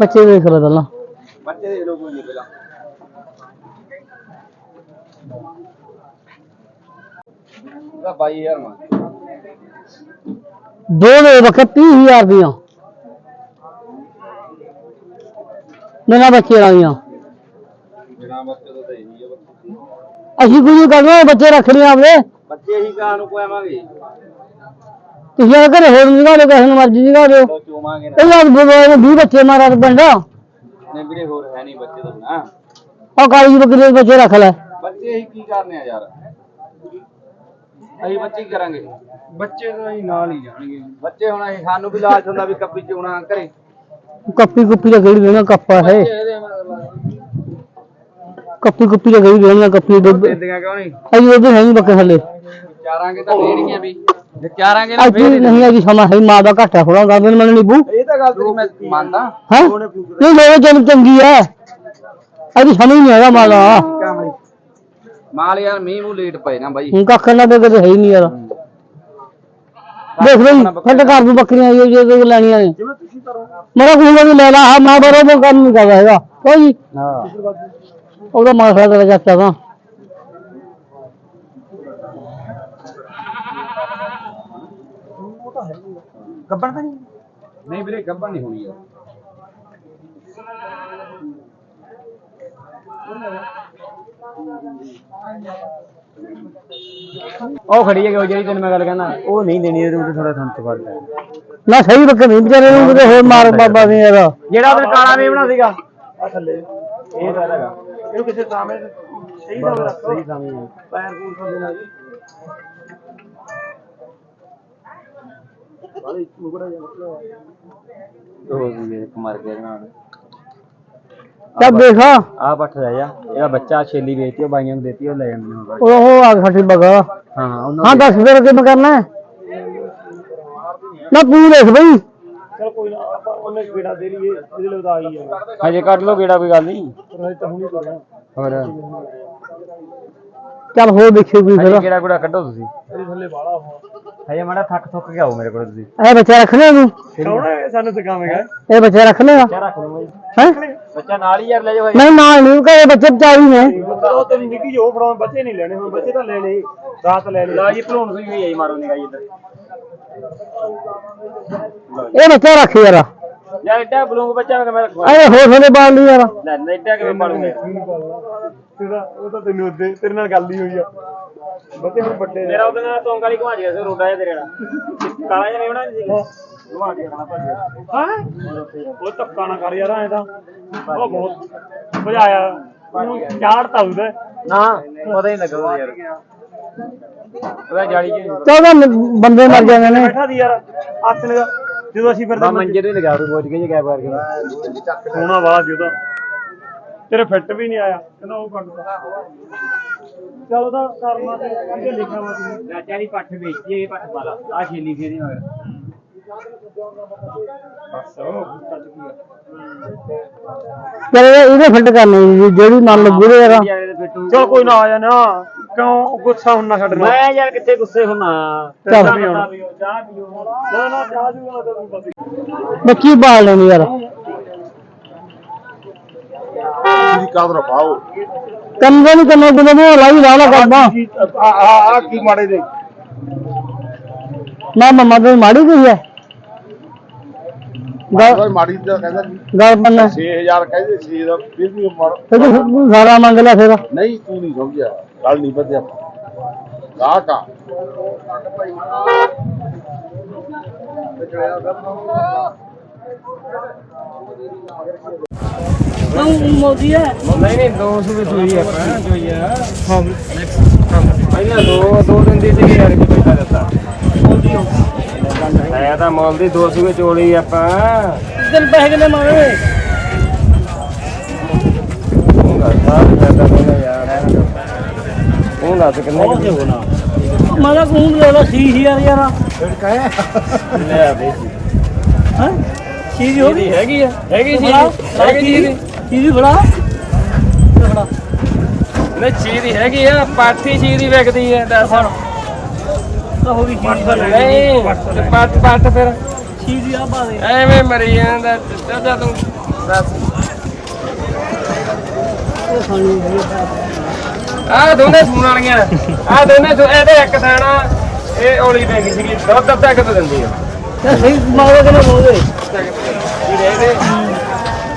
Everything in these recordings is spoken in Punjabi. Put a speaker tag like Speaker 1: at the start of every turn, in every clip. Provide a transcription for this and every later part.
Speaker 1: ਬੱਚੇ ਵੇਖ ਲੈ ਪਹਿਲਾਂ।
Speaker 2: ਬੱਚੇ ਦੇ ਲੋਕ ਨਹੀਂ ਪਹਿਲਾਂ। ਇਹਦਾ 22000 ਮਾ
Speaker 1: ਦੋ ਦੇ ਵਕਤ 30000 ਦੀਆਂ। ਮੇਰਾ ਬੱਚੇ ਵਾਲੀਆਂ
Speaker 2: ਬਿਨਾ ਬੱਚੇ ਤੋਂ ਤਾਂ ਇਹੀ ਹੈ ਬੱਚੇ।
Speaker 1: ਅਸੀਂ ਕੁਝ ਕਰਨਾ ਬੱਚੇ ਰੱਖ ਲਿਆ ਆਪਦੇ।
Speaker 2: ਬੱਚੇ ਹੀ ਕਾਂ ਨੂੰ ਕੋਆਵਾਂਗੇ
Speaker 1: ਤੁਸੀਂ ਆ ਘਰੇ ਹੋਰ ਨਿਗਾਹ ਦੇ ਕਿਸੇ ਨੂੰ ਮਰਜ਼ੀ ਨਿਗਾਹ ਦਿਓ।
Speaker 2: ਤੋ ਚੋਵਾਂਗੇ ਨਾ।
Speaker 1: ਇਹ ਯਾਰ ਬੋਲੇ 20 ਬੱਚੇ ਮਾਰਾ ਤੇ ਪਿੰਡ। ਆ
Speaker 2: ਨੇ ਵੀਰੇ ਹੋਰ ਹੈ ਨਹੀਂ ਬੱਚੇ ਤੋਂ ਨਾ।
Speaker 1: ਕਾਲੀ ਜੀ ਬੱਕਰੀ ਦੇ ਬੱਚੇ ਰੱਖ ਲੈ।
Speaker 2: ਬੱਚੇ ਹੀ ਕੀ ਕਰਨੇ ਆ ਯਾਰ? ਅਸੀਂ ਬੱਚੇ ਕੀ ਕਰਾਂਗੇ? ਬੱਚੇ ਤਾਂ ਹੀ ਨਾਲ ਹੀ ਜਾਣਗੇ। ਬੱਚੇ ਹੁਣ ਅਸੀਂ ਸਾਨੂੰ ਵੀ ਲਾਲਚ ਹੁੰਦਾ ਵੀ ਕੱਪੀ ਚੋਣਾ ਘਰੇ।
Speaker 1: ਕੱਪੀ ਕੁੱਪੀ ਦਾ ਕਿਹੜੀ ਦੇਣਾ ਕੱਪਾ ਹੈ
Speaker 2: ਇਹਦੇ ਮਤਲਬ
Speaker 1: ਕੱਪੀ ਕੁੱਪੀ ਦਾ ਕਿਹੜੀ ਦੇਣਾ ਕੱਪੀ ਦੁੱਧ।
Speaker 2: ਦਿੰਦੀਆਂ ਕਿਉਂ ਨਹੀਂ
Speaker 1: ਅਜੀ ਦੁੱਧ ਹੈ ਨਹੀਂ ਬੱਕੇ ਥੱਲੇ।
Speaker 2: ਚਾਰਾਂਗੇ ਤਾਂ ਦੇਣਗੀਆਂ ਵੀ। ਜੇ
Speaker 1: ਅੱਜ ਨਹੀਂ ਅਜੀ ਸਮਾਂ ਹੈ ਮਾਂ ਦਾ ਘਾਟਾ ਥੋੜਾ ਦਿਨ ਮੈਨੂੰ ਨੀਬੂ
Speaker 2: ਇਹ ਤਾਂ ਗੱਲ ਤੇਰੀ ਮੈਂ ਮੰਨਦਾ।
Speaker 1: ਹੈ? ਨਹੀਂ ਲੋਕ ਜਨ ਚੰਗੀ ਹੈ ਅਜੀ ਸਮਝ ਨਹੀਂ ਆਇਆ ਮਾਂ ਦਾ।
Speaker 2: ਮਾਲ ਯਾਰ ਮੀਂਹ ਮੂੰਹ ਲੇਟ ਪਏ ਨਾ ਬਾਈ।
Speaker 1: ਹੁਣ ਕੱਖ ਨਾ ਦੇ ਕਦੇ ਹੈ ਹੀ ਨਹੀਂ ਯਾਰ। ਦੇਖ ਬਈ ਸਾਡੇ ਘਰ ਨੂੰ ਬੱਕਰੀਆਂ ਆਈਆਂ ਜੇ ਲੈਣੀਆਂ ਨੇ।
Speaker 2: ਜਿਵੇਂ ਤੁਸੀਂ ਕਰੋ।
Speaker 1: ਮੇਰਾ ਕੋਈ ਵੀ ਲੈ ਲਾ ਹਾਂ ਮੈਂ ਬਰੋਬਰ ਕੰਮ ਨਹੀਂ ਕਰਦਾ ਹੈਗਾ। ਕੋਈ
Speaker 2: ਹਾਂ।
Speaker 1: ਉਹਦਾ ਮਾਂ ਸਾਡਾ ਚਾਚਾ ਦਾ
Speaker 2: ਗੱਬਣ ਤਾਂ ਨਹੀਂ? ਨਹੀਂ ਵੀਰੇ ਗੱਬਣ ਨਹੀਂ ਹੋਣੀ ਯਾਰ ਉਹ ਖੜੀ ਹੈ ਜਿਹੜੀ ਤੈਨੂੰ ਮੈਂ ਗੱਲ ਕਹਿੰਦਾ ਉਹ ਨਹੀਂ ਦੇਣੀ ਇਹਦੇ ਉੱਤੇ ਥੋੜਾ ਸੰਤ ਫ਼ਰਕ ਹੈ।
Speaker 1: ਨਾ ਸਹੀ ਬੱਕੇ ਨਹੀਂ ਵਿਚਾਰੇ ਨੂੰ ਕਿਤੇ ਹੋਰ ਮਾਰ ਬਾਬਾ ਨਹੀਂ ਯਾਰ
Speaker 2: ਜਿਹੜਾ ਉਹਨੇ ਕਾਲਾ ਮੇਵਣਾ ਸੀਗਾ। ਆ ਥੱਲੇ। ਇਹ ਤਾਂ ਹੈਗਾ। ਇਹਨੂੰ ਕਿਸੇ ਸਾਹਮਣੇ ਸਹੀ ਦਾ ਰੱਖੋ। ਸਹੀ ਸਾਹਮਣੇ ਪੈਰ ਪੂਰ ਕਰ ਦੇਣਾ ਜੀ। ਵਾਲੇ ਮੁਗੜਾ ਜਾ ਉਹ ਵੀ ਇੱਕ ਮਰ ਗਿਆ ਨਾਲ।
Speaker 1: ਚੱਲ ਦੇਖਾ।
Speaker 2: ਆ ਪੱਠ ਲੈ ਜਾ। ਇਹਦਾ ਬੱਚਾ ਛੇਲੀ ਵੇਚਤੀ ਉਹ ਬਾਈਆਂ ਨੂੰ ਦੇਤੀ ਉਹ ਲੈ ਜਾਂਦੇ ਨੇ
Speaker 1: ਉਹ ਉਹ ਆ ਸਾਡੀ ਬਗਾ।
Speaker 2: ਹਾਂ ਉਹਨਾਂ
Speaker 1: ਹਾਂ ਦੱਸ ਫਿਰ ਕਿਵੇਂ ਕਰਨਾ ਹੈ? ਨਾ ਤੂੰ ਦੇਖ ਬਈ।
Speaker 2: ਚਲ ਕੋਈ ਨਾ ਆਪਾਂ ਉਹਨੇ ਗੇੜਾ ਦੇ ਲਈਏ ਇਹਦੇ ਲਈ ਆਈ ਹੈ ਹਜੇ ਕੱਢ ਲਓ ਗੇੜਾ ਕੋਈ ਗੱਲ ਨਹੀਂ। ਹੋਰ।
Speaker 1: ਚੱਲ ਹੋਰ ਦੇਖਿਓ ਕੋਈ ਫਿਰ।
Speaker 2: ਗੇੜਾ ਗੁੜਾ ਕੱਢੋ ਤੁਸੀਂ। ਇਹਦੇ ਥੱਲੇ ਵਾਲਾ ਹੋ ਹਜੇ ਮਾੜਾ ਥੱਕ ਥੁੱਕ ਕੇ ਆਓ ਮੇਰੇ ਕੋਲ ਤੁਸੀਂ
Speaker 1: ਇਹ ਬੱਚਾ ਰੱਖਣੇ ਨੂੰ
Speaker 2: ਕੌਣ ਸਾਨੂੰ ਸਿਖਾਵੇਂਗਾ
Speaker 1: ਇਹ ਬੱਚਾ ਰੱਖ ਲਿਆ
Speaker 2: ਬੱਚਾ ਰੱਖ ਲਓ
Speaker 1: ਹੈ
Speaker 2: ਬੱਚਾ ਨਾਲ ਹੀ ਯਾਰ ਲੈ ਜਾਓ
Speaker 1: ਨਹੀਂ ਨਾਲ ਨਹੀਂ ਕਹੇ ਬੱਚੇ ਚਾਹੀ ਨੇ
Speaker 2: ਉਹ ਤੇਰੀ ਨਿੱਕੀ ਜੋ ਫੜਾਉਣ ਬੱਚੇ ਨਹੀਂ ਲੈਣੇ ਹੁਣ ਬੱਚੇ ਤਾਂ ਲੈ ਲਏ ਰਾਤ ਲੈ ਲਏ ਲਾ ਜੀ ਭਲੂਣ ਸਿੰਘ ਹੀ ਆਈ ਮਾਰੋ ਨਿਗਾਹ ਇੱਧਰ
Speaker 1: ਇਹ ਬੱਚਾ ਰੱਖ ਯਾਰ
Speaker 2: ਯਾਰ ਇੱਡਾ ਬਲੂੰਗ ਬੱਚਾ ਮੈਂ ਰਖਵਾ
Speaker 1: ਅਰੇ ਹੋਰ ਥੋੜੇ ਬਾਲ ਨਹੀਂ ਯਾਰ।
Speaker 2: ਲੈ ਲੈ ਇੱਡਾ ਕਿਵੇਂ ਪਾਲੂਗਾ ਤੇਰਾ ਉਹ ਤਾਂ ਤੈਨੂੰ ਉੱਤੇ ਤੇਰੇ ਨਾਲ ਗੱਲ ਹੀ ਹੋਈ ਆ। ਬੱਚੇ ਹੁਣ ਵੱਡੇ ਮੇਰਾ ਉਹਦੇ ਨਾਲ ਤੋਂਗ ਵਾਲੀ ਘੁਮਾ ਗਿਆ ਸੀ ਰੋਡਾ ਜਿਹਾ ਤੇਰੇ ਨਾਲ ਕਾਲਾ ਜਿਹਾ ਨਹੀਂ ਬਣਾ ਸੀ? ਘੁਮਾ ਕੇ ਖਾਣਾ ਭੱਜ। ਹਾਂ? ਉਹ ਧੱਕਾ ਨਾ ਕਰ ਯਾਰ ਐ ਤਾਂ। ਉਹ ਬਹੁਤ ਭਜਾਇਆ। ਉਹਨੂੰ ਝਾੜਤਾ ਉਹਦੇ। ਨਾ ਪਤਾ ਹੀ ਲੱਗਾ ਯਾਰ। ਉਹਦਾ ਜਾਲੀ ਚ
Speaker 1: ਚੌਦਾਂ ਬੰਦੇ ਮਰ ਜਾਂਦੇ ਨੇ।
Speaker 2: ਬੈਠਾ ਦੀ ਯਾਰ। ਹੱਥ ਲਗਾ ਜਦੋਂ ਅਸੀਂ ਫਿਰਦੇ ਮੰਜੇ ਤੇ ਲਗਾ ਰੋ ਜੇ ਗੈਪ ਕਰਕੇ ਸੋਹਣਾ ਆਵਾਜ਼ ਉਹਦਾ ਤੇਰੇ ਫਿੱਟ ਵੀ ਨਹੀਂ ਆਇਆ ਕਹਿੰਦਾ ਉਹ ਕੱਢਦਾ ਚਲ ਉਹਦਾ ਕਰਨਾ ਤੇ ਅੱਗੇ ਲਿਖਿਆ ਵਾ ਤੁਸੀਂ ਚਾਚਾ ਦੀ ਪੱਠ ਵੇਚੀ ਇਹ ਪੱਠ ਵਾਲਾ ਆ ਛੇਲੀ ਫੇਰੀ ਮਗਰ। ਬਸ ਉਹ ਕੱਢ ਕੀ
Speaker 1: ਚਲ ਇਹਦੇ ਫਿੱਟ ਕਰਨੇ ਜੀ, ਜਿਹੜੀ ਨਾਲ ਲੱਗੂ ਯਾਰ
Speaker 2: ਚਲ ਕੋਈ ਨਾ ਆ ਜਾ ਨਾ। ਕਿਉਂ ਗੁੱਸਾ ਹੁੰਨਾ ਸਾਡੇ ਨਾਲ? ਮੈਂ ਯਾਰ ਕਿੱਥੇ ਗੁੱਸੇ ਹੁੰਨਾ?
Speaker 1: ਚੱਲ।
Speaker 2: ਚਾਹ ਪੀਓ ਚਾਹ ਪੀਓ। ਨਾ ਨਾ ਚਾਹ ਜੂਗਾ ਤਾਂ ਤੈਨੂੰ ਪਤਾ
Speaker 1: ਬੱਚੀ ਬਾਲ ਲੈਣੀ ਯਾਰ?
Speaker 3: ਤੁਸੀਂ ਕਾਦਰ ਪਾਓ
Speaker 1: ਨਹੀਂ ਕਰਨਾ ਕਿਨੇ ਨੂੰ ਲਾਈ ਲਾ ਲਾ ਕਰਦਾ
Speaker 3: ਆ ਆ ਆ ਕੀ ਮਾੜੇ ਦੇ
Speaker 1: ਮੈਂ ਮੰਮਾ ਦੇ ਮਾੜੀ ਗਈ ਹੈ।
Speaker 3: ਮਾੜੀ ਦਾ ਕਹਿੰਦਾ ਜੀ
Speaker 1: ਗੱਲ ਬੰਨਾ
Speaker 3: 6000 ਕਹਿੰਦੇ ਸੀ ਦਾ ਫਿਰ ਵੀ ਮਾੜਾ
Speaker 1: ਤੇ ਤੂੰ ਸਾਰਾ ਮੰਗ ਲਿਆ ਫਿਰ।
Speaker 3: ਨਹੀਂ ਤੂੰ ਨਹੀਂ ਸਮਝਿਆ। ਗੱਲ ਨਹੀਂ ਵਧਿਆ। ਗਾਹਕ ਆ।
Speaker 1: ਮੋਦੀ ਹੈ।
Speaker 2: ਨਹੀਂ ਨਹੀਂ 200 ਵਿੱਚ ਹੋਈ ਆਪਾਂ ਜੋ ਹੀ ਆ ਹਾਂ। ਪਹਿਲਾਂ ਦੋ ਦੋ ਦਿਨ ਦੀ ਸੀ ਯਾਰ ਕਿ ਪੈਸਾ ਦਿੱਤਾ। ਹੈ। ਤਾਂ ਮੁੱਲ ਦੀ 200 ਵਿੱਚ ਹੋਲੀ ਆਪਾਂ।
Speaker 1: ਦਿਨ ਪੈਸੇ ਕਿਨੇ ਮਾਰੇ
Speaker 2: ਉਹ ਦੱਸਦਾ ਫਾਇਦਾ ਨਹੀਂ ਯਾਰ ਉਹ ਦੱਸ ਕਿੰਨੇ ਕਿੰਨੇ ਹੋਣਾ
Speaker 1: ਮਾਰਾ ਕੂਮ ਲੈ ਲਾ ਸੀ ਸੀ ਯਾਰ ਯਾਰ
Speaker 2: ਲੈ ਦੇ
Speaker 1: ਹੈ? ਦੀ ਹੋ ਗਈ?
Speaker 2: ਹੈਗੀ ਆ। ਹੈਗੀ ਸੀ
Speaker 1: ਹੈਗੀ ਜੀ ਦੀ। ਸੀ ਦੀ। ਫੜਾ। ਫੜਾ।
Speaker 2: ਨਹੀਂ ਚੀਜ਼ ਦੀ ਹੈਗੀ ਆ ਪਾਠੀ ਚੀਜ਼ ਦੀ ਵਿਕਦੀ ਹੈ ਦੱਸ
Speaker 1: ਤਾਂ ਹੋ ਗਈ ਦੀ।
Speaker 2: ਨਹੀਂ ਤੇ ਪੱਟ ਪੱਟ ਫਿਰ।
Speaker 1: ਦੀ ਆ ਬਾਦੇ
Speaker 2: ਐਵੇਂ ਮਰੀ ਜਾਂਦਾ ਚਾਚਾ ਤੂੰ ਆ ਦੋਨੇ ਸੂਣ ਵਾਲੀਆਂ। ਆ ਦੋਨੇ ਸੂ- ਇਹਦੇ ਇੱਕ ਥਾਣਾ ਇਹ ਔਲੀ ਪੈਂਦੀ ਸੀਗੀ। ਦੁੱਧ ਅੱਧਾ ਕਿਤੇ ਦਿੰਦੀ ਆ।
Speaker 4: ਤੇ ਸਹੀ ਮਾਰੇ ਕਿ ਨਾ ਬੋਲੇ
Speaker 2: ਕੀ ਦੇ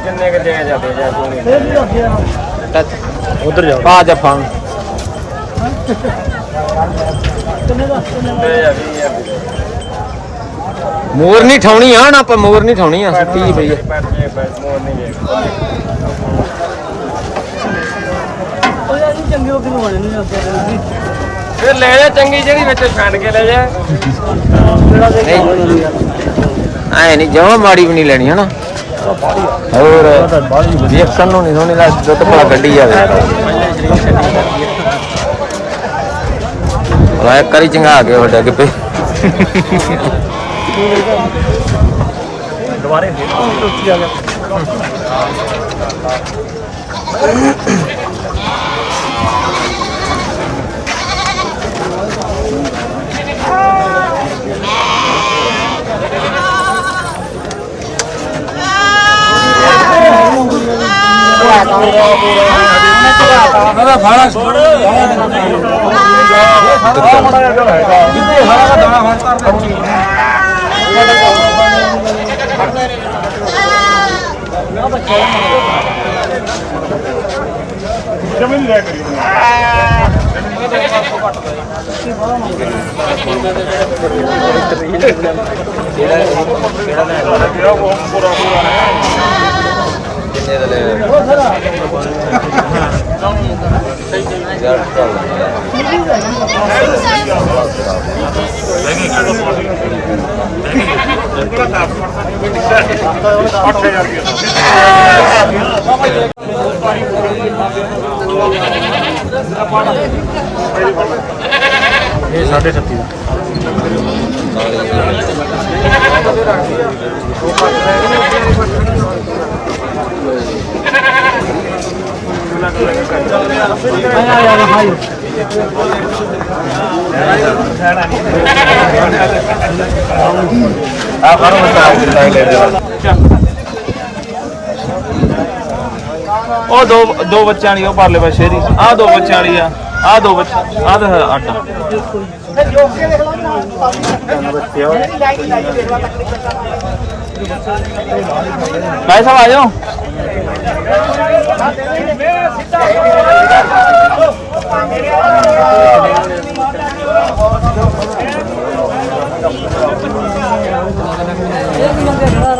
Speaker 2: ਕਿੰਨੇ ਕਿ ਜਗ੍ਹਾ ਜਾਂਦੇ ਜਾਂ ਸੋਣੀ
Speaker 4: ਇਹ ਵੀ ਰੱਖਿਆ
Speaker 3: ਉਧਰ ਜਾ
Speaker 2: ਪਾ ਜਫਾਂ
Speaker 4: ਕਿੰਨੇ ਦਾ? ਕਿੰਨੇ ਦਾ?
Speaker 5: ਮੋਰ ਨਹੀਂ ਠਾਉਣੀ ਆ ਨਾ ਆਪਾਂ ਮੋਰ ਨਹੀਂ ਠਾਉਣੀ ਆ ਸੁੱਤੀ ਪਈ ਆ।
Speaker 2: ਮੋਰ ਨਹੀਂ
Speaker 4: ਉਹ ਚੰਗੇ ਹੋ ਕੇ ਬਣੇ ਨਹੀਂ
Speaker 2: ਫਿਰ ਲੈ ਜਾ ਚੰਗੀ ਜਿਹੜੀ ਵਿੱਚ ਛੱਡ ਕੇ ਲੈ ਜਾ।
Speaker 5: ਐ ਨਹੀਂ ਜਮਾ ਮਾੜੀ ਵੀ ਨਹੀਂ ਲੈਣੀ ਹਨਾ? ਹੋਰ ਵੇਖਣ ਨੂੰ ਨਹੀਂ ਸੋਹਣੀ ਲੱਗ ਦੁੱਧ ਭਲਾ ਗੱਡੀ ਜਾਵੇ। ਉਹ ਇੱਕ ਵਾਰੀ ਚੰਗਾ ਕੇ ਵੱਡਾ ਕਿ ਪੇ
Speaker 3: ਦੁਬਾਰੇ ਫੇਰ। ਉੱਚੀ ਆ ਗਿਆ
Speaker 2: ਜਮੇ ਨਹੀਂ ਲੈ ਕਰੀ
Speaker 3: ਇਹ 36 ਦਾ
Speaker 4: ਆਇਆ ਇਹ ਹਾਈ
Speaker 3: ਆ ਫਰੋ ਮਸਾ ਲੈ ਲੈ ਉਹ ਦੋ ਦੋ ਬੱਚਿਆਂ ਵਾਲੀ, ਉਹ ਪਰਲੇ ਪਾਸੇ ਦੀ। ਆ ਦੋ ਬੱਚਿਆਂ ਵਾਲੀ ਆ। ਆ ਦੋ ਬੱਚਾ ਆ ਤਾਂ ਅੱਡ ਭਾਈ ਸਾਹਿਬ ਆ ਜਾਓ।
Speaker 4: ਇਹ ਕੀ ਮੰਗਿਆ ਖੜਾ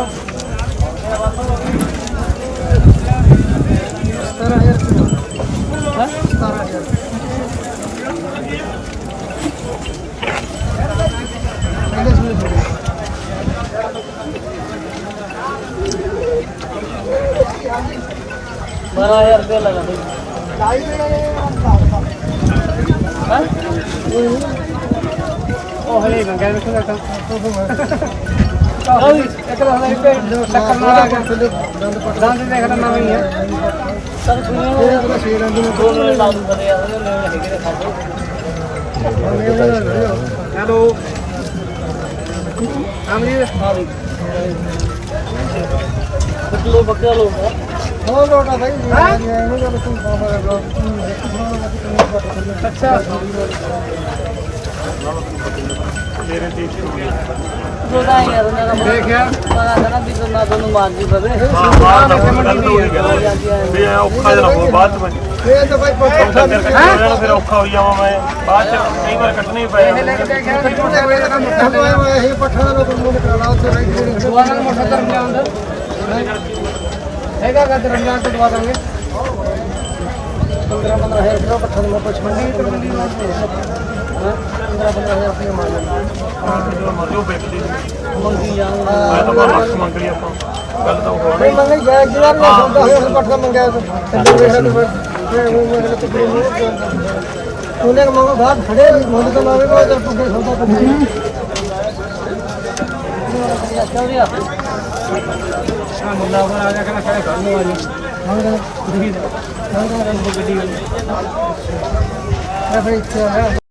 Speaker 4: 12000 रुपये लगा दो ओहले मंगा बैठो ना तो एक लाख रुपए टक्कर मारा के दांत देखना ना ही है सर सुनिए शेर अंदर दो मिनट डाल दो यार ले लेके रखा दो हेलो हमने हां किलो बकरा लो ਹੈਲੋ ਆਮਰੀ ਹਾਂ ਵੀ ਕਿਲੋ ਬੱਕਰਾ ਲੋ ਹੋ ਲੋਟਾ ਭਾਈ ਇਹਨੂੰ ਜਦੋਂ ਤੂੰ ਅੱਛਾ ਦੋਦਾ ਯਾਰ ਉਹਨਾਂ ਦਾ ਦੇਖਿਆ ਪਤਾ ਨਾ ਵੀ ਨਾ ਤੁਹਾਨੂੰ ਮਾਰ ਦੀ ਪਵੇ ਹਾਂ
Speaker 3: ਬਾਹਰ ਦਾ ਗੱਲ ਤਾਂ ਹੋਈ ਗਿਆ ਵੀ ਇਹ ਔਖਾ ਜਰਾ ਹੋ ਬਾਅਦ
Speaker 4: ਹੈਗਾ ਗਾ ਰਮਜ਼ਾਨ ਤੋਂ ਦਵਾ ਦਾਂਗੇ 15 15000 ਕਿਲੋ ਪੱਠਾ ਨੂੰ ਪੁੱਛ ਮੰਡੀ ਤੇ ਮੰਡੀ ਨੂੰ ਹਾਂ? 15 15000 ਰੁਪਏ ਮਾਰ ਲੈਂਦਾ
Speaker 3: ਜਦੋਂ ਮਰਜ਼ੀ ਉਹ ਵੇਚਦੀ ਮੈਂ
Speaker 4: ਮੰਗੀ ਜਾਵਾਂਗੇ
Speaker 3: ਤਾਂ ਬਾਹਰ ਲੱਖ ਮੰਗ ਲਈ ਆਪਾਂ। ਗੱਲ ਤਾਂ ਉਹ
Speaker 4: ਨਹੀਂ ਮੰਗੇ ਜਾ ਜਿਹੜਾ ਨਾ ਸੌਦਾ ਹੋਇਆ ਉਸ ਪੱਠਾ ਮੰਗਿਆ ਤੇ। ਦੋ ਵੇਖਾ ਤੇ ਫਿਰ ਉਹ ਮੇਰੇ ਤੇ ਕਿਲੋ ਉਹਨੇ ਮੰਗੋ ਬਾਹਰ ਖੜੇ ਮੁੱਲ ਤਾਂ ਲਾਵੇ ਕੋਈ ਤਾਂ ਸੌਦਾ ਕਰ ਆ